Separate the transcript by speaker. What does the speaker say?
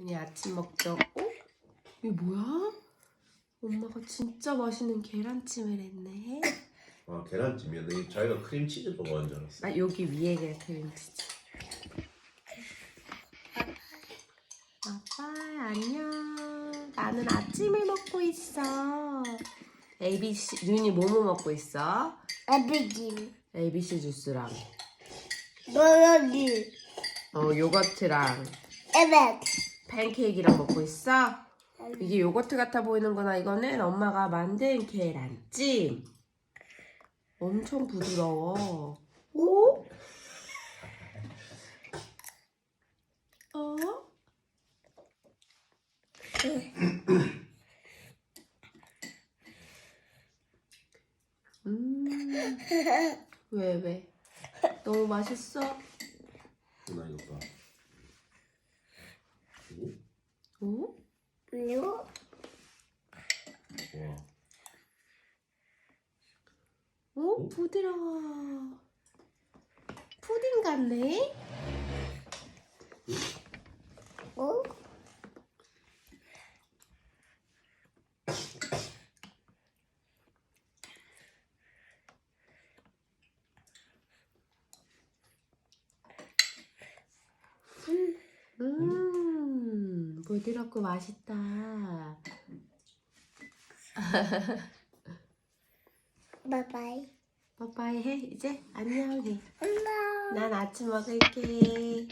Speaker 1: 윤희 아침 먹죠. 어? 이게 뭐야? 엄마가 진짜 맛있는 계란찜을 했네.
Speaker 2: 아 계란찜이었네. 자기가 크림치즈 먹어야 줄 알았어.
Speaker 1: 아 여기 위에 크림치즈. 아빠 안녕. 나는 아침을 먹고 있어. ABC 윤이 뭐뭐 먹고 있어?
Speaker 3: 아비김.
Speaker 1: ABC 주스랑
Speaker 3: 너너니.
Speaker 1: 어 요거트랑
Speaker 3: 에벳.
Speaker 1: 팬케이크랑 먹고 있어. 이게 요거트 같아 보이는구나. 이거는 엄마가 만든 계란찜. 엄청 부드러워. 오? 어? 음. 왜, 왜? 너무 맛있어?
Speaker 2: 누나 이거 봐.
Speaker 3: 그리고
Speaker 2: 와.
Speaker 1: 오, 부드러워. 푸딩 같네?
Speaker 3: 어?
Speaker 1: 음, 부드럽고 맛있다.
Speaker 3: 바이바이.
Speaker 1: 빠빠이 해, 이제? 안녕해.
Speaker 3: 안녕.
Speaker 1: 난 아침 먹을게.